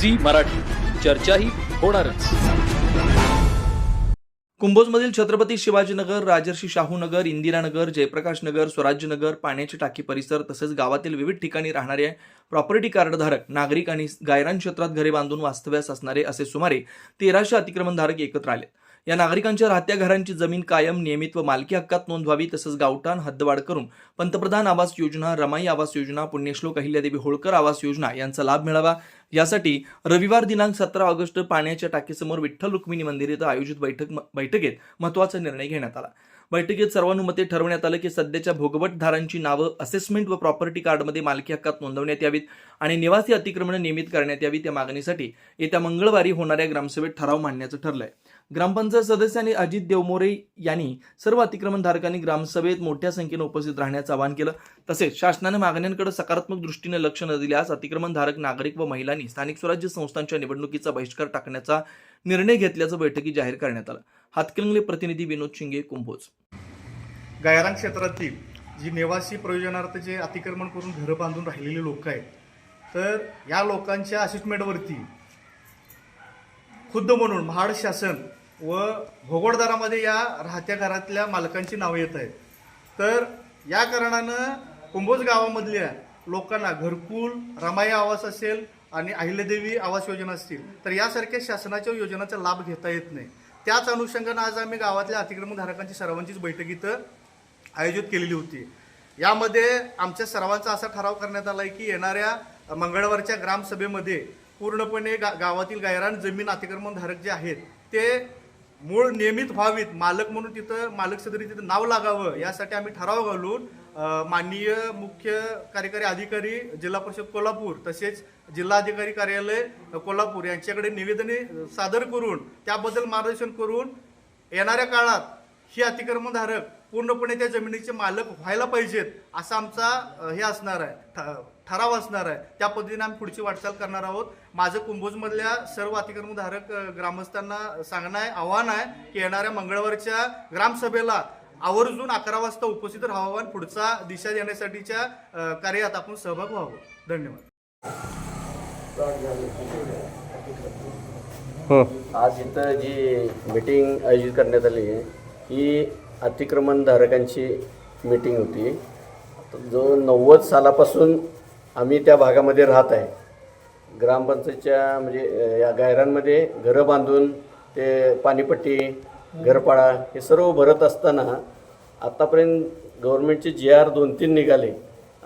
Zee Marathi. चर्चाही होणारच. कुंभोजमधील छत्रपती शिवाजीनगर राजर्षी शाहूनगर इंदिरानगर जयप्रकाशनगर स्वराज्यनगर पाण्याची टाकी परिसर तसेच गावातील विविध ठिकाणी राहणारे प्रॉपर्टी कार्डधारक नागरिक आणि गायरान क्षेत्रात घरे बांधून वास्तव्यास असणारे असे सुमारे तेराशे अतिक्रमणधारक एकत्र आले या नागरिकांच्या राहत्या घरांची जमीन कायम नियमित व मालकी हक्कात नोंद व्हावी तसंच गावठाण हद्दवाढ करून पंतप्रधान आवास योजना रमाई आवास योजना पुण्यश्लोक अहिल्यादेवी होळकर आवास योजना यांचा लाभ मिळावा. यासाठी रविवार दिनांक सतरा ऑगस्ट पाण्याच्या टाकीसमोर विठ्ठल रुक्मिणी मंदिर इथं आयोजित बैठक बैठकीत महत्त्वाचा निर्णय घेण्यात आला. बैठकीत सर्वानुमते ठरवण्यात आलं की सध्याच्या भोगवटधारांची नावं असेसमेंट व प्रॉपर्टी कार्डमध्ये मालकी हक्कात नोंदवण्यात यावीत आणि निवासी अतिक्रमण नियमित करण्यात यावी त्या मागणीसाठी येत्या मंगळवारी होणाऱ्या ग्रामसभेत ठराव मांडण्याचं ठरलंय. ग्रामपंचायत सदस्यांनी अजित देवमोरे यांनी सर्व अतिक्रमणधारकांनी ग्रामसभेत मोठ्या संख्येनं उपस्थित राहण्याचं आवाहन केलं. तसेच शासनाने मागण्यांकडे सकारात्मक दृष्टीने लक्ष न दिल्यास अतिक्रमणधारक नागरिक व महिलांनी स्थानिक स्वराज्य संस्थांच्या निवडणुकीचा बहिष्कार टाकण्याचा निर्णय घेतल्याचं बैठकीत जाहीर करण्यात आलं. हातकलंगले प्रतिनिधी विनोद शिंगे कुंभोज. गायरांग क्षेत्रातील जी निवासी प्रयोजनार्थ जे अतिक्रमण करून घरं बांधून राहिलेले लोक आहेत तर या लोकांच्या असिस्टमेंटवरती खुद्द म्हणून महाड शासन व भोगोडदारामध्ये या राहत्या घरातल्या मालकांची नावं येत आहेत. तर या कारणानं कुंभोज गावामधल्या लोकांना घरकुल रमाई आवास असेल आणि अहिल्यादेवी आवास योजना असतील तर यासारख्या शासनाच्या योजनांचा लाभ घेता येत नाही. त्याच अनुषंगानं आज आम्ही गावातल्या अतिक्रमणधारकांची सर्वांचीच बैठक इथं आयोजित केलेली होती. यामध्ये आमच्या सर्वांचा असा ठराव करण्यात आला आहे की येणाऱ्या मंगळवारच्या ग्रामसभेमध्ये पूर्णपणे गा गावातील गायरान जमीन अतिक्रमणधारक जे आहेत ते मूळ नियमित व्हावीत मालक म्हणून तिथं मालक सदरी तिथं नाव लागावं यासाठी आम्ही ठराव घालून माननीय मुख्य कार्यकारी अधिकारी जिल्हा परिषद कोल्हापूर तसेच जिल्हा अधिकारी कार्यालय कोल्हापूर यांच्याकडे निवेदने सादर करून त्याबद्दल मार्गदर्शन करून येणाऱ्या काळात ही अतिक्रमणधारक पूर्णपणे त्या जमिनीचे मालक व्हायला पाहिजेत असा आमचा हे असणार आहे ठराव असणार आहे. त्या पद्धतीने आम्ही पुढची वाटचाल करणार आहोत. माझं कुंभोजमधल्या सर्व अतिक्रमणधारक ग्रामस्थांना सांगणं आहे आव्हान आहे की येणाऱ्या मंगळवारच्या ग्रामसभेला आवर्जून अकरा वाजता उपस्थित राहावं आणि पुढचा दिशा देण्यासाठीच्या कार्यात आपण सहभाग व्हावं. धन्यवाद. आज इथं जी मीटिंग आयोजित करण्यात आली आहे ही अतिक्रमणधारकांची मीटिंग होती. जो नव्वद सालापासून आम्ही त्या भागामध्ये राहत आहे. ग्रामपंचायतच्या म्हणजे या गायरांमध्ये घरं बांधून ते पाणीपट्टी घरपाडा हे सर्व भरत असताना आत्तापर्यंत गव्हर्नमेंटचे जी आर दोन तीन निघाले.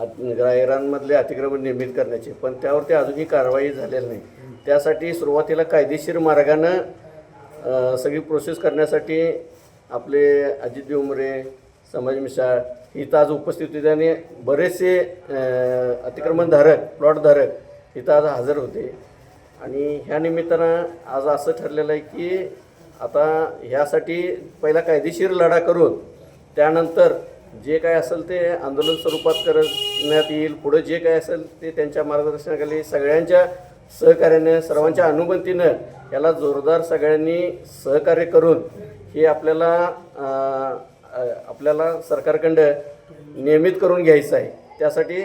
आत- गायरांमधले अतिक्रमण निर्मित करण्याचे. पण त्यावरती अजूनही कारवाई झालेली नाही. त्यासाठी सुरुवातीला कायदेशीर मार्गानं सगळी प्रोसेस करण्यासाठी आपले अजित उमरे समाज मिसाळ इथं आज उपस्थित होते. आणि बरेचसे अतिक्रमणधारक प्लॉटधारक इथं आज हजर होते. आणि ह्या निमित्तानं आज असं ठरलेलं आहे की आता ह्यासाठी पहिला कायदेशीर लढा करून त्यानंतर जे काय असेल ते आंदोलन स्वरूपात करण्यात येईल. पुढं जे काय असेल ते त्यांच्या मार्गदर्शनाखाली सगळ्यांच्या सहकार्याने सर्वांच्या अनुमतीनं याला जोरदार सगळ्यांनी सहकार्य करून हे आपल्याला आपल्याला सरकारकडं नियमित करून घ्यायचं आहे. त्यासाठी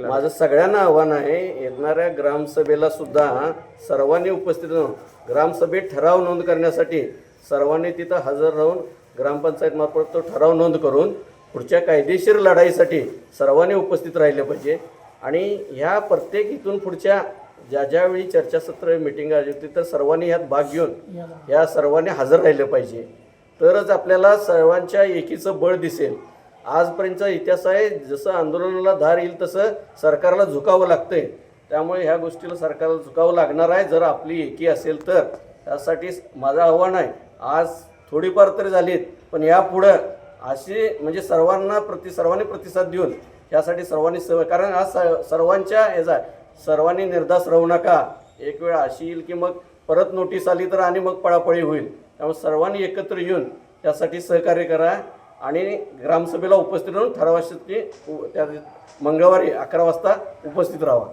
माझं सगळ्यांना आव्हान आहे येणाऱ्या ग्रामसभेला सुद्धा सर्वांनी उपस्थित राहून ग्रामसभेत ठराव नोंद करण्यासाठी सर्वांनी तिथं हजर राहून ग्रामपंचायत मार्फत तो ठराव नोंद करून पुढच्या कायदेशीर लढाईसाठी सर्वांनी उपस्थित राहिले पाहिजे. आणि ह्या प्रत्येक इथून पुढच्या ज्या ज्यावेळी चर्चासत्र मिटिंग आली होती तर सर्वांनी यात भाग घेऊन या सर्वांनी हजर राहिलं पाहिजे. तरच आपल्याला सर्वांच्या एकीचं बळ दिसेल. आजपर्यंतचा इतिहास आहे जसं आंदोलनाला धार येईल तसं सरकारला झुकावं लागतंय. त्यामुळे ह्या गोष्टीला सरकारला झुकावं लागणार आहे. जर आपली एकी असेल तर. त्यासाठी माझं आव्हान आहे. आज थोडीफार तरी झालीत पण यापुढं अशी म्हणजे सर्वांना प्रति सर्वांनी प्रतिसाद देऊन यासाठी सर्वांनी सह कारण आज सर्वांच्या याचा सर्वांनी निर्धास राहू नका. एक वेळ अशी येईल की मग परत नोटीस आली तर आणि मग पळापळी होईल. त्यामुळे सर्वांनी एकत्र येऊन त्यासाठी सहकार्य करा आणि ग्रामसभेला उपस्थित राहून ठरावाशी त्या मंगळवारी अकरा वाजता उपस्थित राहा.